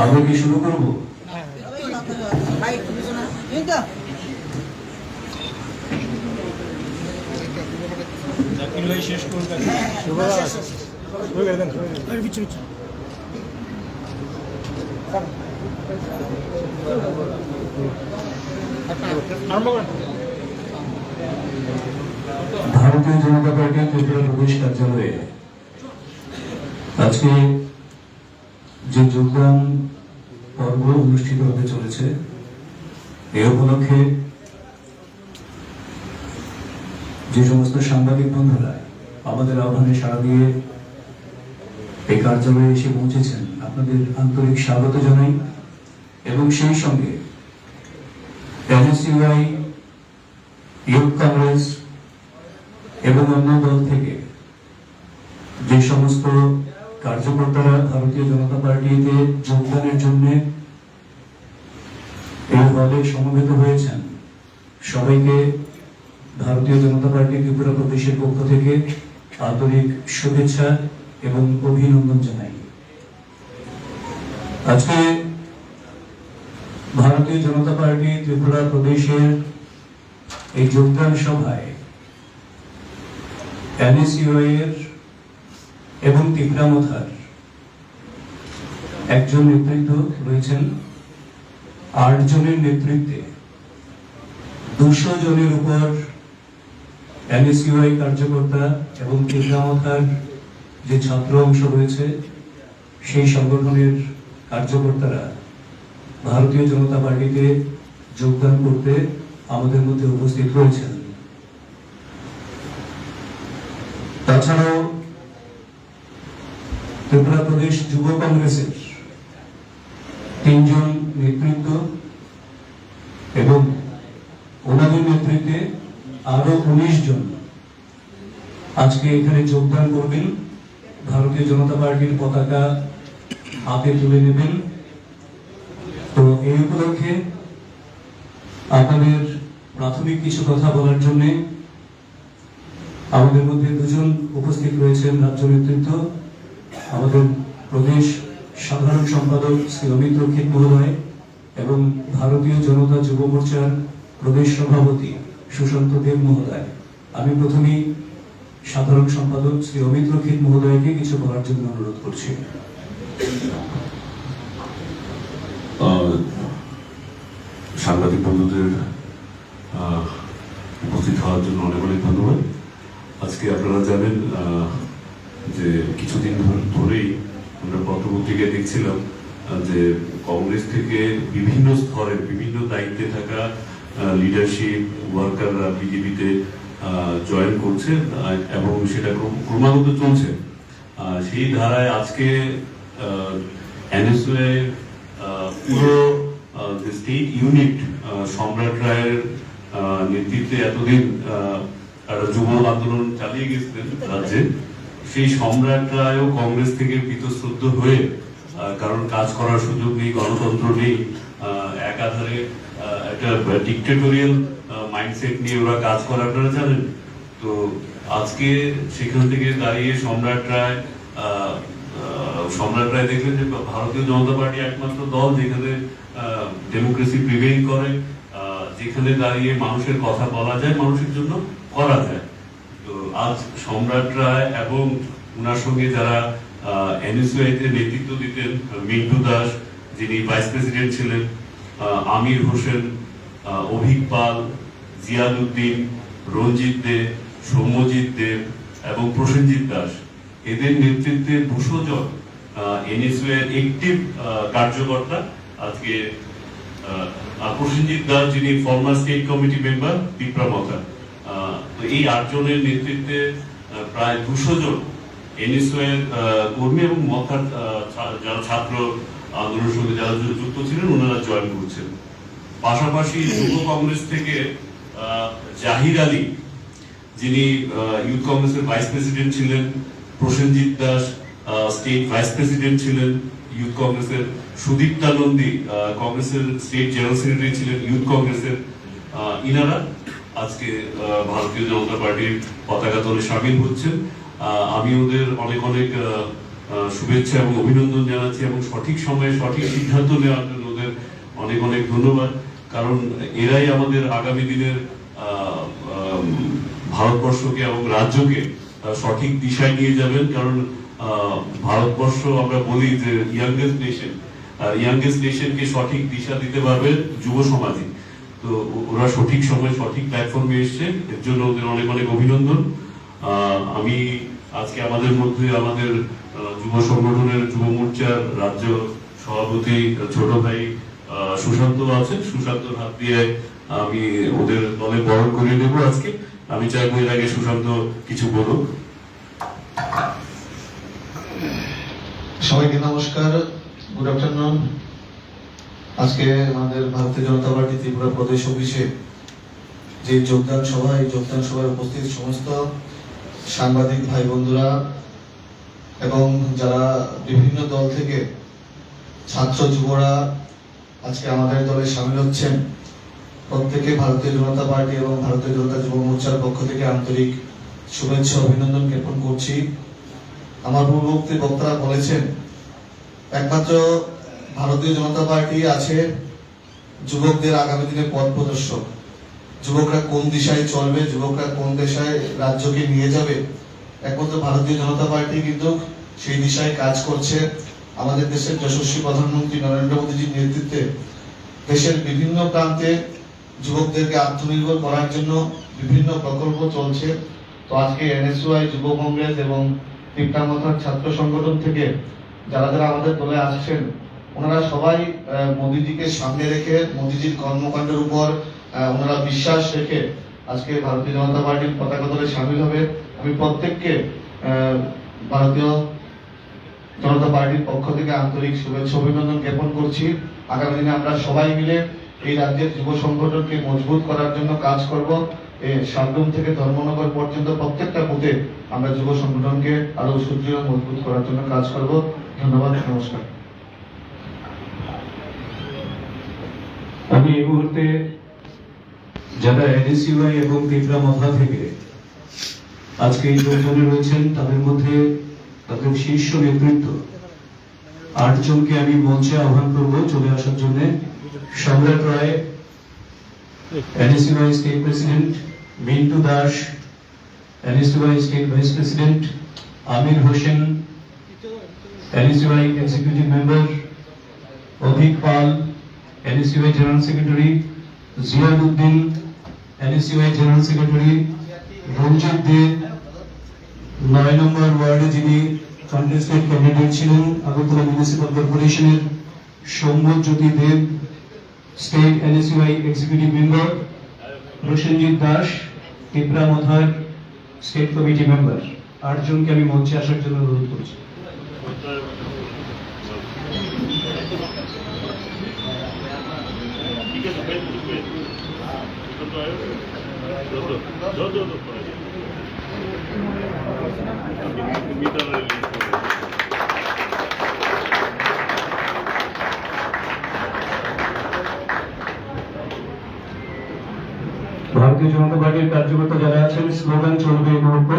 আমরা কি শুরু করব? শেষ করবেন ভারতীয় জনতা পার্টি ত্রিপুরা প্রদেশ কার্যালয়ে আজকে যে যোগদান পর্ব অনুষ্ঠিত হতে চলেছে এই উপলক্ষে যে সমস্ত সাংবাদিক বন্ধুরা আমাদের আহ্বানে সাড়া দিয়ে এই কার্যালয়ে এসে পৌঁছেছেন আপনাদের আন্তরিক স্বাগত জানাই এবং সেই সঙ্গে এনএসইউআই, ইউথ কংগ্রেস এবং অন্য দল থেকে যে সমস্ত কার্যকর্তারা ভারতীয় জনতা পার্টিতে যোগদানের জন্য এই হলে সমবেত হয়েছেন, সবাইকে ভারতীয় জনতা পার্টি ত্রিপুরা প্রদেশের পক্ষ থেকে আন্তরিক শুভেচ্ছা এবং অভিনন্দন জানাই। আজকে ভারতীয় জনতা পার্টি ত্রিপুরা প্রদেশের এই যোগদান সভায় এনএসইউআই-এর এবং তিপ্রামথার একজন নেতৃত্ব রয়েছেন। আট জনের নেতৃত্বে দুশো জনের উপর এনএসইউআই কার্যকর্তা এবং তিপ্রামথার যে ছাত্র অংশ রয়েছে, সেই সংগঠনের কার্যকর্তারা ভারতীয় জনতা পার্টিতে যোগদান করতে আমাদের মধ্যে উপস্থিত রয়েছেন। তাছাড়াও ত্রিপুরা প্রদেশ যুব কংগ্রেসের তিনজন নেতৃত্ব এবং ওনাদের নেতৃত্বে আরও উনিশ জন আজকে এখানে যোগদান করবেন। ভারতীয় জনতা পার্টির পতাকা হাতে তুলে নেবেন। তো এই উপলক্ষে আপনাদের প্রাথমিক কিছু কথা বলার জন্যে আমাদের মধ্যে দুজন উপস্থিত রয়েছেন রাজ্য নেতৃত্ব। আমাদের প্রদেশ সাধারণ সম্পাদক শ্রী অমিত রক্ষিত মহোদয় এবং ভারতীয় জনতা যুব মোর্চার প্রদেশ সভাপতি সুশান্ত দেব মহোদয়। আমি প্রথমেই সাধারণ সম্পাদক শ্রী অমিত রক্ষিত মহোদয়কে কিছু বলার জন্য অনুরোধ করছি। সাংবাদিক বন্ধুদের উপস্থিত হওয়ার জন্য অনেক অনেক ধন্যবাদ। আজকে আপনারা জানেন যে কিছুদিন ধর- ধরেই আমরা পত্রপত্রিকায় দেখছিলাম যে কংগ্রেস থেকে বিভিন্ন স্তরের, বিভিন্ন দায়িত্বে থাকা লিডারশিপ ওয়ার্কাররা বিজেপিতে জয়েন করছে এবং সেটা ক্রম- ক্রমাগত চলছে। সেই ধারায় আজকে এনএসএ পুরো স্টেট ইউনিট সম্রাট রায়ের নেতৃত্বে এতদিন একটা যুব আন্দোলন চালিয়ে গেছিলেন রাজ্যে। সেই সম্রাট রায়ও কংগ্রেস থেকে বীতশ্রদ্ধ হয়ে কারণ কাজ করার সুযোগ নেই, গণতন্ত্র নেই একাধারে একটা ডিক্টেটোরিয়াল মাইন্ডসেট নিয়ে ওরা কাজ করে আপনারা জানেন? তো আজকে সেখান থেকে দাঁড়িয়ে সম্রাট রায় সম্রাট রায় দেখলেন যে ভারতীয় জনতা পার্টি একমাত্র দল যেখানে ডেমোক্রেসি প্রিভেইল করে যেখানে দাঁড়িয়ে মানুষের কথা বলা যায়, মানুষের জন্য করা যায়। তো আজ সম্রাট রায় এবং ওনার সঙ্গে যারা এনএসইউআই তে নেতৃত্ব দিতেন, মিন্টু দাস, যিনি ভাইস প্রেসিডেন্ট ছিলেন আমির হোসেন অভিক পাল জিয়াদ উদ্দিন রঞ্জিত দেব সৌম্যজিৎ দেব এবং প্রসেনজিৎ দাস। এদের নেতৃত্বে দুশো জন এনএসইউ এর একটিভ কার্যকর্তা আজকে প্রসেনজিৎ দাস যিনি ফর্মার স্টেট কমিটি মেম্বার তো এই আটজনের নেতৃত্বে প্রায় দুশো জন এনএসইউ এর কর্মী এবং মথার যারা ছাত্র আন্দোলনের সঙ্গে যারা যুক্ত ছিলেন, ওনারা জয়েন করছেন। পাশাপাশি যুব কংগ্রেস থেকে জাহির আলী যিনি ইউথ কংগ্রেসের ভাইস প্রেসিডেন্ট ছিলেন Prasenjit Das state vice president ছিলেন ইউথ কংগ্রেসের সুদীপ্তা নন্দী আহ, কংগ্রেসের স্টেট জেনারেল সেক্রেটারি ছিলেন ইউথ কংগ্রেসের ইনারা আজকে ভারতীয় জনতা পার্টির পতাকা দলে সামিল হচ্ছেন। আমি ওদের অনেক অনেক শুভেচ্ছা এবং অভিনন্দন জানাচ্ছি এবং সঠিক সময়ে সঠিক সিদ্ধান্ত নেওয়ার জন্য ওদের অনেক অনেক ধন্যবাদ। কারণ এরাই আমাদের আগামী দিনের ভারতবর্ষকে এবং রাজ্যকে সঠিক দিশায় নিয়ে যাবেন। কারণ ভারতবর্ষ আমরা বলি যে ইয়াংগেস্ট নেশন ইয়াংগেস্ট নেশনকে সঠিক দিশা দিতে পারবে যুব সমাজই। তো ওরা সঠিক সময় সঠিক প্ল্যাটফর্মে এসছে। এর জন্য ওদের অনেক অনেক অভিনন্দন। আমি আজকে আমাদের মধ্যে আমাদের যুব সংগঠনের যুব মোর্চার রাজ্য সভাপতি, ছোট ভাই সুশান্ত আছে সুশান্তর হাত দিয়ে আমি ওদের দলে বরণ করিয়ে নেব আজকে। আমি চাইব এর আগে সুশান্ত কিছু বলুক। সবাইকে নমস্কার। Good afternoon. আজকে আমাদের ভারতীয় জনতা পার্টি ত্রিপুরা প্রদেশ অফিসে যে যোগদান সভা, এই যোগদান সভায় উপস্থিত সমস্ত সাংবাদিক ভাই বন্ধুরা এবং যারা বিভিন্ন দল থেকে ছাত্র যুবরা আজকে আমাদের দলে সামিল হচ্ছেন প্রত্যেকে ভারতীয় জনতা পার্টি এবং ভারতীয় জনতা যুব মোর্চার পক্ষ থেকে আন্তরিক শুভেচ্ছা অভিনন্দন জ্ঞাপন করছি। আমার পূর্ববর্তী বক্তারা বলেছেন, একমাত্র ভারতীয় জনতা পার্টি আছে যুবকদের আগামী দিনে পথ প্রদর্শক। যুবকরা কোন দিশায় চলবে, যুবকরা কোন দিশায় রাজ্যকে নিয়ে যাবে, একমাত্র ভারতীয় জনতা পার্টি কিন্তু সেই দিশায় কাজ করছে। আমাদের দেশের যশস্বী প্রধানমন্ত্রী নরেন্দ্র মোদীজির নেতৃত্বে দেশের বিভিন্ন প্রান্তে যুবকদেরকে আত্মনির্ভর করার জন্য বিভিন্ন প্রকল্প চলছে। তো আজকে এনএসইউআই, যুব কংগ্রেস এবং তিপ্রামথার ছাত্র সংগঠন থেকে যারা যারা আমাদের দলে আসছেন, ওনারা সবাই মোদিজিকে সামনে রেখে, মোদিজির কর্মকাণ্ডের উপর ওনারা বিশ্বাস রেখে আজকে ভারতীয় জনতা পার্টির পতাকা দলে সামিল হবে। আমি প্রত্যেককে ভারতীয় জনতা পার্টির পক্ষ থেকে আন্তরিক শুভেচ্ছা অভিনন্দন জ্ঞাপন করছি। আগামী দিনে আমরা সবাই মিলে এই রাজ্যের যুব সংগঠনকে মজবুত করার জন্য কাজ করব। সাবরুম থেকে ধর্মনগর পর্যন্ত প্রত্যেকটা বুথে আমরা যুব সংগঠনকে আরও সুদৃঢ় মজবুত করার জন্য কাজ করব। ধন্যবাদ, নমস্কার। আমি এই মুহূর্তে যারা এনএসইউআই এবং পিপরা মথা থেকে আজকে এই রয়েছেন, তাদের মধ্যে তাদের শীর্ষ নেতৃত্ব। আটজনকে আমি মঞ্চে আহ্বান করব চলে আসার জন্য। Samrat Roy NSUI state president Mintu Das NSUI state vice president Amir Hossain NSUI executive member Abhik Pal NSUI general secretary Ziauddin NSUI general secretary Ranjit Dey নয় নম্বর ওয়ার্ডে যিনি কন্টেস্টেড ক্যান্ডিডেট ছিলেন আগরতলা মিউনিসিপাল কর্পোরেশনের Soumya Jyoti Deb state NSUI executive member Roshanjit Das Tripura মধার state committee member আটজনকে আমি মঞ্চে আসার জন্য অনুরোধ করছি ভারতীয় জনতা পার্টির কার্যকর্তা যারা আছেন, স্লোগান চলবে এই মুহূর্তে।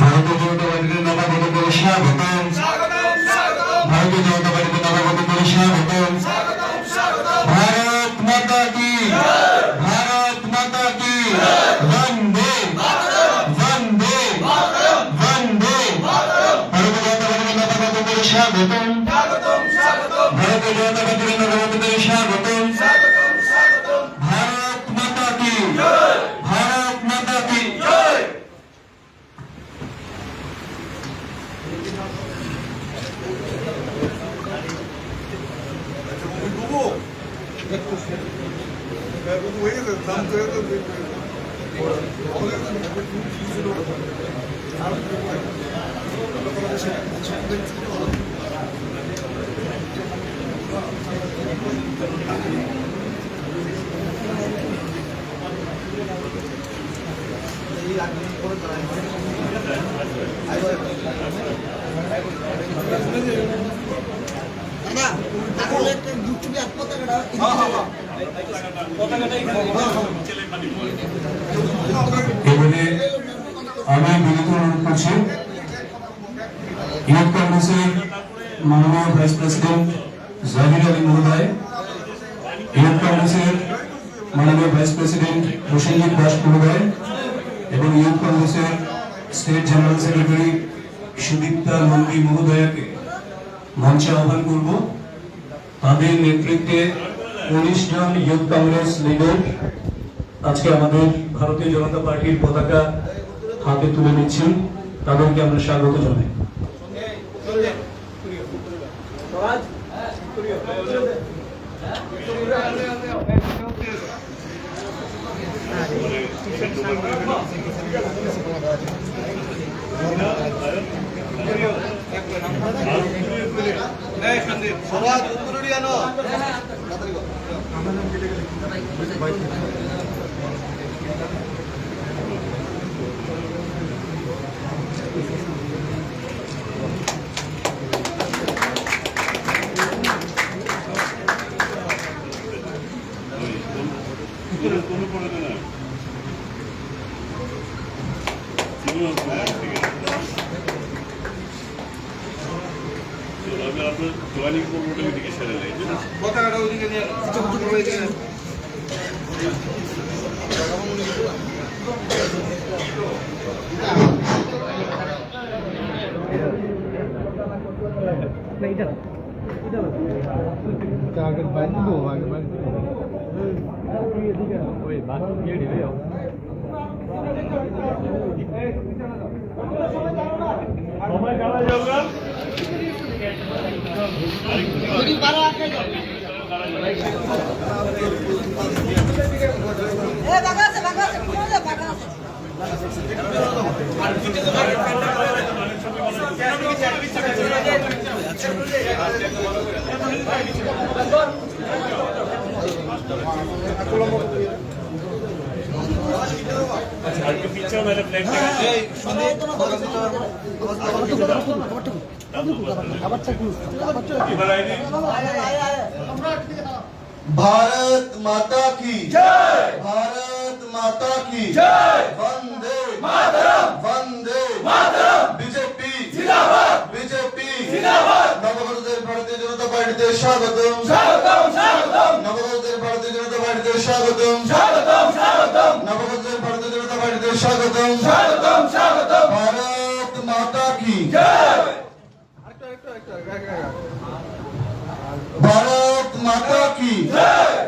ভারতীয় জনতা পার্টিকে নবাগত করে স্বাগতম স্বাগতম স্বাগতম স্বাগতম ভারতীয় জনতা পার্টির নবমতে স্বাগতম এবারে আমি বিনীত অনুরোধ করছি। ইউথ কংগ্রেসের মাননীয় ভাইস প্রেসিডেন্ট জাহির আলী মহোদয় ইউথ কংগ্রেসের মাননীয় ভাইস প্রেসিডেন্ট প্রসেনজিৎ দাস মহোদয় এবং ইউথ কংগ্রেসের state general secretary Sudipta Nandi মহোদয়াকে মঞ্চে আহ্বান করব। তাদের নেতৃত্বে উনিশ জন ইউথ কংগ্রেস লিডার আজকে আমাদের ভারতীয় জনতা পার্টির পতাকা হাতে তুলে নিচ্ছেন। তাদেরকে আমরা স্বাগত জানাই। কোনো আমি আপনার জয়েনিং করবোটা ওইদিকে সেরে নেই আর একটু পিছাও নাহলে ফ্ল্যাগ থেকে এবার আইনি भारत माता की जय भारत माता की जय वंदे मातरम वंदे मातरम बीजेपी जिंदाबाद बीजेपी जिंदाबाद নবগঠিত ভারতীয় জনতা পার্টিতে স্বাগতম স্বাগতম স্বাগতম স্বাগতম। স্বাগতম স্বাগতম। নবগতের ভারত জনতা পার্টিতে স্বাগতম। স্বাগতম স্বাগতম। ভারত মাতা কি? ভারত মাতা কি?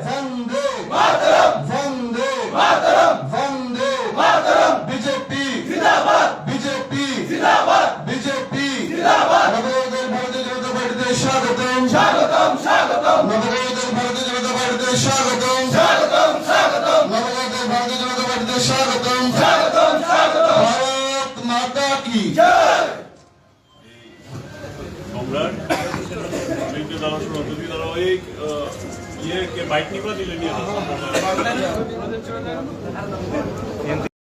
বন্দে। মাতরম। বন্দে। মাতরম। বন্দে। মাতরম। বিজেপি। জিন্দাবাদ। বিজেপি। জিন্দাবাদ। লিখতে দাঁড়াও শোনো যদি দাঁড়াও এই আহ, ইয়ে কে বাইক নিবা দিলে নিয়ে আসো।